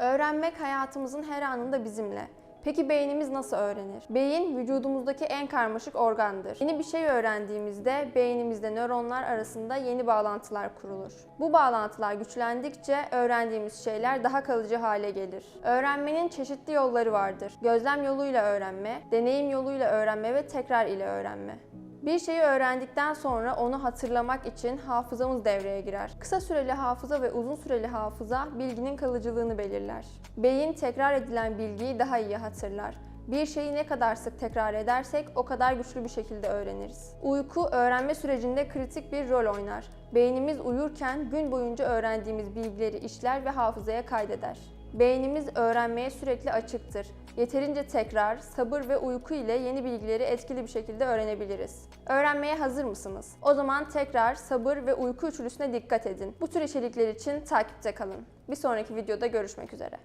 Öğrenmek hayatımızın her anında bizimle. Peki beynimiz nasıl öğrenir? Beyin vücudumuzdaki en karmaşık organdır. Yeni bir şey öğrendiğimizde beynimizde nöronlar arasında yeni bağlantılar kurulur. Bu bağlantılar güçlendikçe öğrendiğimiz şeyler daha kalıcı hale gelir. Öğrenmenin çeşitli yolları vardır. Gözlem yoluyla öğrenme, deneyim yoluyla öğrenme ve tekrar ile öğrenme. Bir şeyi öğrendikten sonra onu hatırlamak için hafızamız devreye girer. Kısa süreli hafıza ve uzun süreli hafıza bilginin kalıcılığını belirler. Beyin tekrar edilen bilgiyi daha iyi hatırlar. Bir şeyi ne kadar sık tekrar edersek o kadar güçlü bir şekilde öğreniriz. Uyku öğrenme sürecinde kritik bir rol oynar. Beynimiz uyurken gün boyunca öğrendiğimiz bilgileri işler ve hafızaya kaydeder. Beynimiz öğrenmeye sürekli açıktır. Yeterince tekrar, sabır ve uyku ile yeni bilgileri etkili bir şekilde öğrenebiliriz. Öğrenmeye hazır mısınız? O zaman tekrar, sabır ve uyku üçlüsüne dikkat edin. Bu tür içerikler için takipte kalın. Bir sonraki videoda görüşmek üzere.